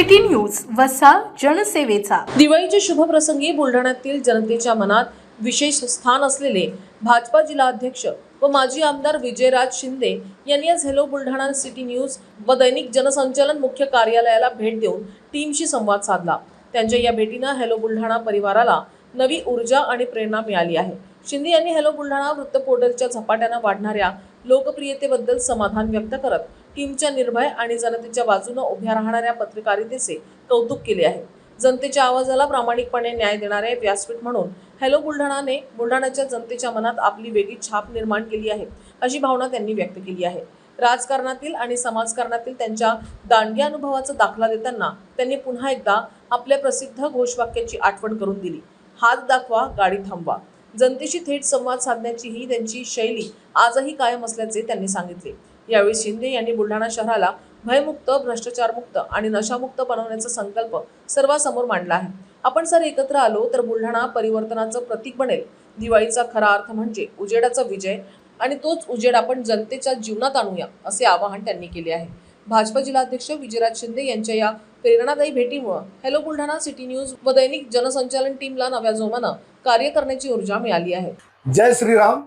City news वसा जनसेवेचा. दिवाळीच्या शुभप्रसंगी बुलढाण्यातील जनतेच्या मनात विशेष स्थान असलेले भाजपा जिल्हाध्यक्ष व माजी आमदार विजयराज शिंदे यांनी आज हॅलो बुलढाणा सिटी न्यूज व दैनिक जनसंचालन मुख्य कार्यालयाला भेट देऊन टीमशी संवाद साधला. त्यांच्या या भेटीनं हॅलो बुलढाणा परिवाराला नवी ऊर्जा आणि प्रेरणा मिळाली आहे. शिंदे यांनी हॅलो बुलढाणा वृत्त पोर्टलच्या झपाट्यानं वाढणाऱ्या लोकप्रियतेबद्दल समाधान व्यक्त करत टीमच्या निर्भय आणि जनतेच्या बाजूनं उभ्या राहणाऱ्या पत्रकारितेचे कौतुक केले आहे. जनतेच्या आवाजाला प्रामाणिकपणे न्याय देणारे व्यासपीठ म्हणून हॅलो बुलढाणाने बुलढाण्याच्या जनतेच्या मनात आपली वेगळी छाप निर्माण केली आहे अशी भावना त्यांनी व्यक्त केली आहे. राजकारणातील आणि समाजकारणातील त्यांच्या दांडग्या अनुभवाचा दाखला देताना त्यांनी पुन्हा एकदा आपल्या प्रसिद्ध घोषवाक्याची आठवण करून दिली. हात दाखवा गाडी थांबवा. जनतेशी थेट संवाद साधण्याची ही त्यांची शैली आजही कायम असल्याचे त्यांनी सांगितले. यावेळी शिंदे यांनी बुलढाणा शहराला भयमुक्त भ्रष्टाचारमुक्त आणि नशामुक्त बनवण्याचा संकल्प सर्वांसमोर मांडला आहे. आपण जर एकत्र आलो तर बुलढाणा परिवर्तनाचं प्रतीक बनेल. दिवाळीचा खरा अर्थ म्हणजे उजेडाचा विजय आणि तोच उजेड आपण जनतेच्या जीवनात आणूया असे आवाहन त्यांनी केले आहे. भाजपा जिल्हाध्यक्ष विजयराज शिंदे यांच्या या प्रेरणादायी भेटीमुळे हॅलो बुलढाणा सिटी न्यूज व दैनिक जनसंचालन टीमला नव्या जोमानं कार्य करण्याची ऊर्जा मिळाली आहे. जय श्रीराम.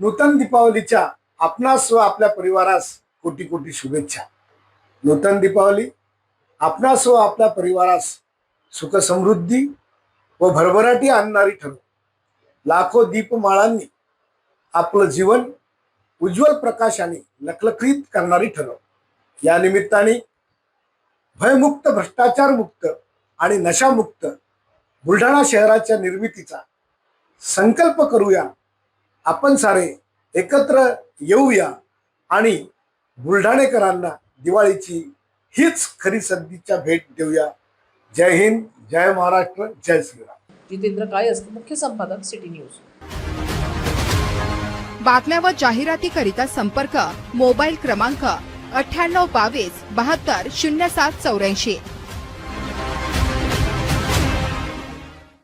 नूतन दीपावलीच्या आपणास व आपल्या परिवारास कोटी कोटी शुभेच्छा. नूतन दीपावली. आपणास व आपल्या परिवारास सुखसमृद्धी व भरभराटी आणणारी ठरव. लाखो दीपमाळांनी आपलं जीवन उज्ज्वल प्रकाशाने लखलखीत करणारी ठरव. या निमित्ताने भयमुक्त भ्रष्टाचारमुक्त आणि नशामुक्त बुलढाणा शहराच्या निर्मितीचा संकल्प करूया. आपण सारे एकत्र येऊया आणि बुलढाणेकरांना दिवाळीची हीच खरी संधीच्या भेट देऊया. जय हिंद जय महाराष्ट्र जय श्रीराम. जितेंद्र कायस्थ मुख्य संपादक सिटी न्यूज. बातम्या व जाहिरातीकरिता संपर्क मोबाईल क्रमांक अठ्ठ्याण्णव बावीस बहात्तर शून्य सात चौऱ्याऐंशी.